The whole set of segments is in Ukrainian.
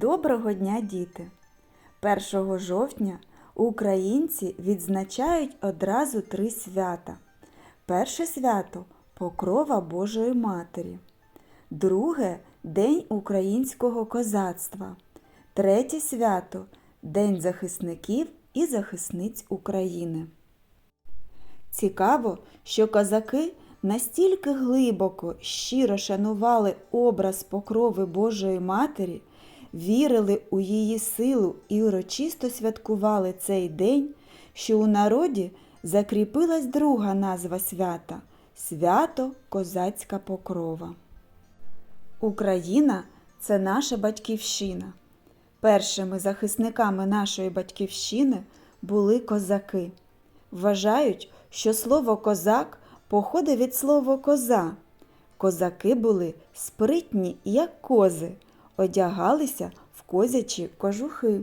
Доброго дня, діти! 1 жовтня українці відзначають одразу три свята. Перше свято Покрова Божої Матері. Друге День українського козацтва. Третє свято День захисників і захисниць України. Цікаво, що козаки настільки глибоко, щиро шанували образ покрови Божої Матері, вірили у її силу і урочисто святкували цей день, що у народі закріпилась друга назва свята свято Козацька Покрова. Україна це наша батьківщина. Першими захисниками нашої батьківщини були козаки. Вважають, що слово козак походить від слова коза. Козаки були спритні, як кози, одягалися в козячі кожухи.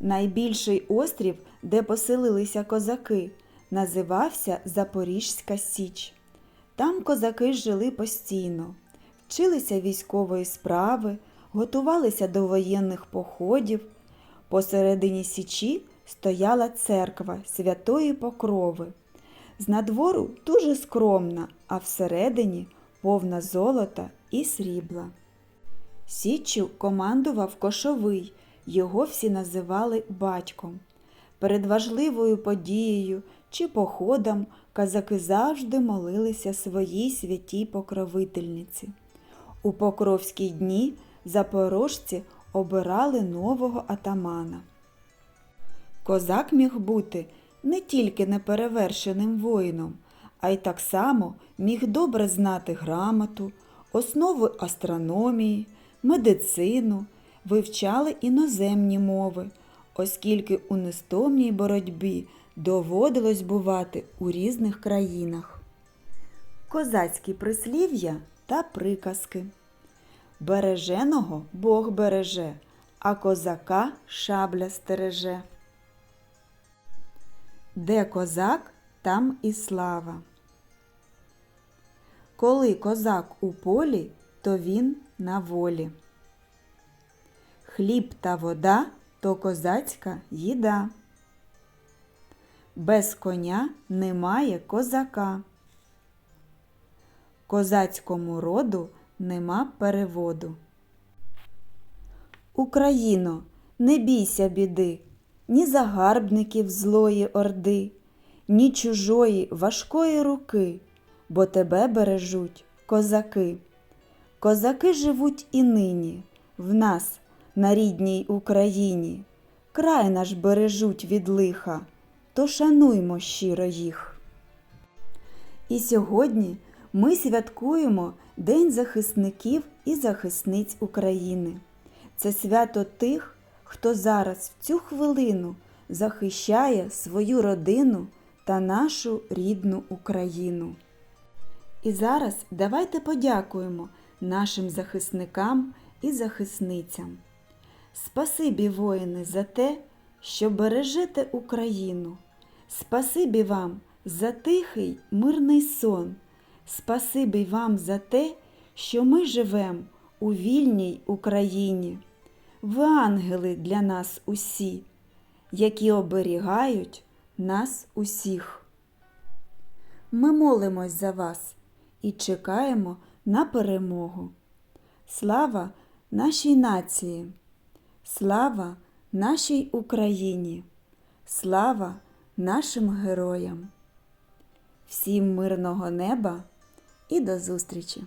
Найбільший острів, де поселилися козаки, називався Запорізька Січ. Там козаки жили постійно, вчилися військової справи, готувалися до воєнних походів. Посередині Січі стояла церква Святої Покрови. З надвору дуже скромна, а всередині повна золота і срібла. Січчю командував Кошовий, його всі називали батьком. Перед важливою подією чи походом казаки завжди молилися своїй святій покровительниці. У Покровські дні запорожці обирали нового атамана. Козак міг бути не тільки неперевершеним воїном, а й так само міг добре знати грамоту, основи астрономії, медицину, вивчали іноземні мови, оскільки у нестомній боротьбі доводилось бувати у різних країнах. Козацькі прислів'я та приказки. Береженого Бог береже, а козака шабля стереже. Де козак, там і слава. Коли козак у полі, то він на волі. Хліб та вода то козацька їда. Без коня немає козака. Козацькому роду нема переводу. Україно, не бійся біди, ні загарбників злої орди, ні чужої важкої руки, бо тебе бережуть козаки. Козаки живуть і нині в нас, на рідній Україні. Край наш бережуть від лиха, то шануймо щиро їх. І сьогодні ми святкуємо День захисників і захисниць України. Це свято тих, хто зараз в цю хвилину захищає свою родину та нашу рідну Україну. І зараз давайте подякуємо нашим захисникам і захисницям. Спасибі, воїни, за те, що бережете Україну. Спасибі вам за тихий мирний сон. Спасибі вам за те, що ми живемо у вільній Україні. Ви ангели для нас усі, які оберігають нас усіх. Ми молимось за вас і чекаємо на перемогу. Слава нашій нації! Слава нашій Україні! Слава нашим героям! Всім мирного неба і до зустрічі!